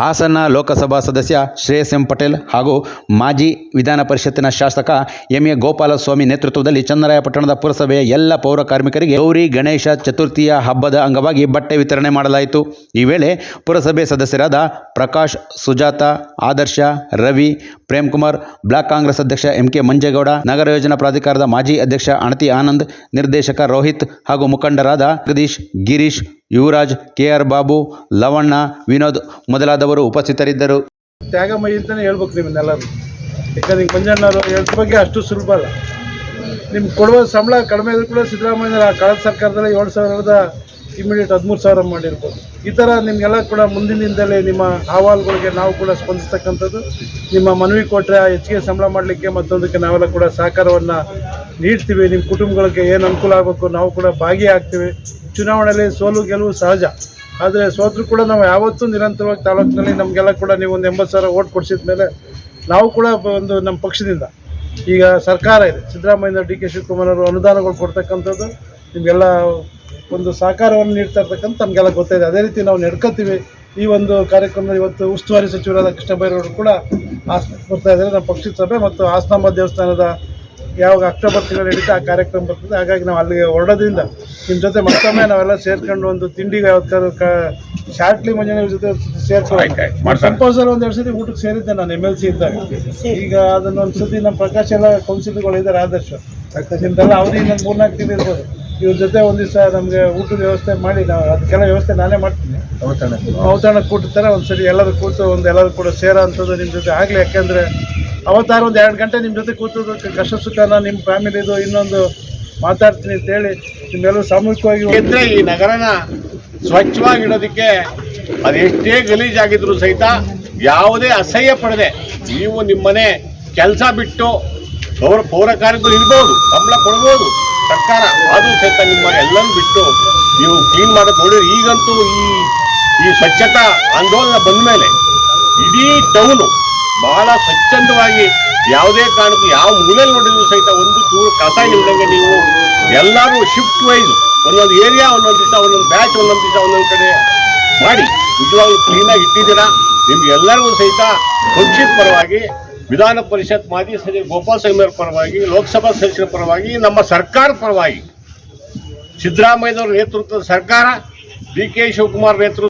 ಹಾಸನ ಲೋಕಸಭಾ ಸದಸ್ಯ ಶ್ರೇಯಸ್ ಎಂ ಪಟೇಲ್ ಹಾಗೂ ಮಾಜಿ ವಿಧಾನ ಪರಿಷತ್ತಿನ ಶಾಸಕ ಎಂ ಎ ಗೋಪಾಲಸ್ವಾಮಿ ನೇತೃತ್ವದಲ್ಲಿ ಚನ್ನರಾಯಪಟ್ಟಣದ ಪುರಸಭೆಯ ಎಲ್ಲ ಪೌರ ಕಾರ್ಮಿಕರಿಗೆ ಗೌರಿ ಗಣೇಶ ಚತುರ್ಥಿಯ ಹಬ್ಬದ ಅಂಗವಾಗಿ ಬಟ್ಟೆ ವಿತರಣೆ ಮಾಡಲಾಯಿತು. ಈ ವೇಳೆ ಪುರಸಭೆ ಸದಸ್ಯರಾದ ಪ್ರಕಾಶ್, ಸುಜಾತ, ಆದರ್ಶ, ರವಿ, ಪ್ರೇಮ್ಕುಮಾರ್, ಬ್ಲಾಕ್ ಕಾಂಗ್ರೆಸ್ ಅಧ್ಯಕ್ಷ ಎಂ ಕೆ ಮಂಜೇಗೌಡ, ನಗರ ಯೋಜನಾ ಪ್ರಾಧಿಕಾರದ ಮಾಜಿ ಅಧ್ಯಕ್ಷ ಅಣತಿ ಆನಂದ್, ನಿರ್ದೇಶಕ ರೋಹಿತ್ ಹಾಗೂ ಮುಖಂಡರಾದ ಜಗದೀಶ್, ಗಿರೀಶ್ ಯುವರಾಜ್, ಕೆಆರ್ ಬಾಬು, ಲವಣ್ಣ, ವಿನೋದ್ ಮೊದಲಾದವರು ಉಪಸ್ಥಿತರಿದ್ದರು. ತ್ಯಾಗಮಯಿ ಅಂತಲೇ ಹೇಳ್ಬೇಕು ನಿಮ್ಮನ್ನೆಲ್ಲರೂ. ಯಾಕಂದ್ರೆ ಹೆಲ್ತ್ ಬಗ್ಗೆ ಅಷ್ಟು ಸುಲಭ ಅಲ್ಲ. ನಿಮ್ಗೆ ಕೊಡುವ ಸಂಬಳ ಕಡಿಮೆ ಇದ್ರೂ ಕೂಡ ಸಿದ್ದರಾಮಯ್ಯ ಕಳೆದ ಸರ್ಕಾರದಲ್ಲಿ ಏಳು ಸಾವಿರದ ಇಮಿಡಿಯೇಟ್ ಹದಿಮೂರು ಸಾವಿರ ಮಾಡಿರ್ಬೋದು. ಈ ಥರ ನಿಮಗೆಲ್ಲ ಕೂಡ ಮುಂದಿನಿಂದಲೇ ನಿಮ್ಮ ಅಹವಾಲುಗಳಿಗೆ ನಾವು ಕೂಡ ಸ್ಪಂದಿಸ್ತಕ್ಕಂಥದ್ದು. ನಿಮ್ಮ ಮನವಿ ಕೊಟ್ಟರೆ ಹೆಚ್ಚಿಗೆ ಸಂಬಳ ಮಾಡಲಿಕ್ಕೆ ಮತ್ತೊಂದಕ್ಕೆ ನಾವೆಲ್ಲ ಕೂಡ ಸಹಕಾರವನ್ನು ನೀಡ್ತೀವಿ ನಿಮ್ಮ ಕುಟುಂಬಗಳಿಗೆ ಏನು ಅನುಕೂಲ ಆಗಬೇಕು, ನಾವು ಕೂಡ ಭಾಗಿಯಾಗ್ತೀವಿ. ಚುನಾವಣೆಯಲ್ಲಿ ಸೋಲು ಗೆಲುವು ಸಹಜ. ಆದರೆ ಸೋತರು ಕೂಡ ನಾವು ಯಾವತ್ತೂ ನಿರಂತರವಾಗಿ ತಾಲೂಕಿನಲ್ಲಿ ನಮಗೆಲ್ಲ ಕೂಡ ನೀವು ಒಂದು ಎಂಬತ್ತು ಸಾವಿರ ಓಟ್ ಕೊಡಿಸಿದ ಮೇಲೆ ನಾವು ಕೂಡ ಒಂದು ನಮ್ಮ ಪಕ್ಷದಿಂದ. ಈಗ ಸರ್ಕಾರ ಇದೆ. ಸಿದ್ದರಾಮಯ್ಯ ಡಿ ಕೆ ಶಿವಕುಮಾರ್ ಅವರು ಅನುದಾನಗಳು ಕೊಡ್ತಕ್ಕಂಥದ್ದು, ನಿಮಗೆಲ್ಲ ಒಂದು ಸಹಕಾರವನ್ನು ನೀಡ್ತಾ ಇರ್ತಕ್ಕಂಥ ನಮಗೆಲ್ಲ ಗೊತ್ತಿದೆ. ಅದೇ ರೀತಿ ನಾವು ನಡ್ಕೋತೀವಿ ಈ ಒಂದು ಕಾರ್ಯಕ್ರಮದಲ್ಲಿ ಇವತ್ತು ಉಸ್ತುವಾರಿ ಸಚಿವರಾದ ಕೃಷ್ಣ ಬೈರೇಗೌಡರು ಕೂಡ ಆಸ್ ಬರ್ತಾ ಇದ್ದಾರೆ. ನಮ್ಮ ಪಕ್ಷದ ಸಭೆ ಮತ್ತು ಆಸ್ನಾಂಬ ದೇವಸ್ಥಾನದ ಯಾವಾಗ ಅಕ್ಟೋಬರ್ ತಿಂಗಳು ನಡೀತಾ ಆ ಕಾರ್ಯಕ್ರಮ ಬರ್ತದೆ ಹಾಗಾಗಿ ನಾವು ಅಲ್ಲಿಗೆ ಹೊರಡೋದ್ರಿಂದ ನಿಮ್ಮ ಜೊತೆ ಮತ್ತೊಮ್ಮೆ ನಾವೆಲ್ಲ ಸೇರ್ಕೊಂಡು ಒಂದು ತಿಂಡಿಗೆ ಯಾವ್ದು ಕ ಶಾರ್ಟ್ಲಿ ಮಂಜಿನ ಜೊತೆ ಸೇರ್ಕೊಂಡು ಕಂಪಲ್ಸರಿ ಒಂದು ಎರಡು ಸತಿ ಊಟಕ್ಕೆ ಸೇರಿದ್ದೆ ನಾನು ಎಂ ಎಲ್ ಸಿ ಇದ್ದಾಗ. ಈಗ ಅದನ್ನ ಒಂದು ಸತಿ ನಮ್ಮ ಪ್ರಕಾಶ್ ಎಲ್ಲ ಕೌನ್ಸಿಲ್ಗಳು ಇದ್ದಾರೆ ಆದರ್ಶ. ನಿಮ್ದೆಲ್ಲ ಅವಧಿ ಇನ್ನೊಂದು ಮೂರ್ನಾಲ್ಕು ತಿಂಗಳು ಇರ್ಬೋದು ಇವ್ರ ಜೊತೆ ಒಂದು ದಿವಸ ನಮಗೆ ಊಟದ ವ್ಯವಸ್ಥೆ ಮಾಡಿ ನಾವು ಅದಕ್ಕೆಲ್ಲ ವ್ಯವಸ್ಥೆ ನಾನೇ ಮಾಡ್ತೀನಿ. ಔತಣ ಕೂಟ. ಥರ ಒಂದು ಸರಿ ಎಲ್ಲರೂ ಕೂತು ಒಂದು ಎಲ್ಲರೂ ಕೂಡ ಸೇರೋ ಅಂಥದ್ದು ನಿಮ್ಮ ಜೊತೆ ಆಗಲಿ ಯಾಕೆಂದರೆ ಅವತ್ತಾರು ಒಂದು ಎರಡು ಗಂಟೆ ನಿಮ್ಮ ಜೊತೆ ಕೂತು ಕಷ್ಟ ಸುಖನ ನಿಮ್ಮ ಫ್ಯಾಮಿಲಿದು ಇನ್ನೊಂದು ಮಾತಾಡ್ತೀನಿ ಅಂತೇಳಿ ನಿಮ್ಮೆಲ್ಲರೂ ಸಾಮೂಹಿಕವಾಗಿ ಇದ್ರೆ ಈ ನಗರನ ಸ್ವಚ್ಛವಾಗಿಡೋದಕ್ಕೆ ಅದೆಷ್ಟೇ ಗಲೀಜಾಗಿದ್ರು ಸಹಿತ ಯಾವುದೇ ಅಸಹ್ಯ ಪಡದೆ ನೀವು ನಿಮ್ಮನೆ ಕೆಲಸ ಬಿಟ್ಟು ಅವರು ಪೌರ ಕಾರ್ಯಗಳು ಇರ್ಬೋದು ಸಂಬಳ ಕೊಡ್ಬೋದು. ಸರ್ಕಾರ ಅದು ಸಹಿತ ನಿಮ್ಮ ಎಲ್ಲನೂ ಬಿಟ್ಟು ನೀವು ಕ್ಲೀನ್ ಮಾಡೋದು ನೋಡಿದ್ರೆ ಈಗಂತೂ ಈ ಈ ಸ್ವಚ್ಛತಾ ಆಂದೋಲನ ಬಂದ ಮೇಲೆ ಇಡೀ ಟೌನು ಬಹಳ ಸ್ವಚ್ಛಂದವಾಗಿ ಯಾವುದೇ ಕಾರಣಕ್ಕೂ ಯಾವ ಮೂಲೆಯಲ್ಲಿ ನೋಡಿದ್ರು ಸಹಿತ ಒಂದು ಚೂರು ಕಸ ಇಲ್ಲದಂಗೆ ನೀವು ಎಲ್ಲರೂ ಶಿಫ್ಟ್ ವೈಸ್ ಒಂದೊಂದು ಏರಿಯಾ ಒಂದೊಂದು ದಿವಸ, ಒಂದೊಂದು ಬ್ಯಾಚ್ ಒಂದೊಂದು ದಿವಸ, ಒಂದೊಂದು ಕಡೆ ಮಾಡಿ. ನಿಜವಾಗ್ಲೂ ಕ್ಲೀನಾಗಿ ಇಟ್ಟಿದ್ದೀರಾ? ನಿಮ್ಗೆ ಎಲ್ಲರಿಗೂ ಸಹಿತ ಪಕ್ಷದ ಪರವಾಗಿ ವಿಧಾನ ಪರಿಷತ್ ಮಾಜಿ ಸಚಿವ ಗೋಪಾಲ್ ಸ್ವಾಮಿಯವ್ರ ಪರವಾಗಿ, ಲೋಕಸಭಾ ಸದಸ್ಯರ ಪರವಾಗಿ, ನಮ್ಮ ಸರ್ಕಾರ ಪರವಾಗಿ ಸಿದ್ದರಾಮಯ್ಯನವರ ನೇತೃತ್ವದ ಸರ್ಕಾರ, ಡಿ ಕೆ ಶಿವಕುಮಾರ್ ನೇತೃತ್ವ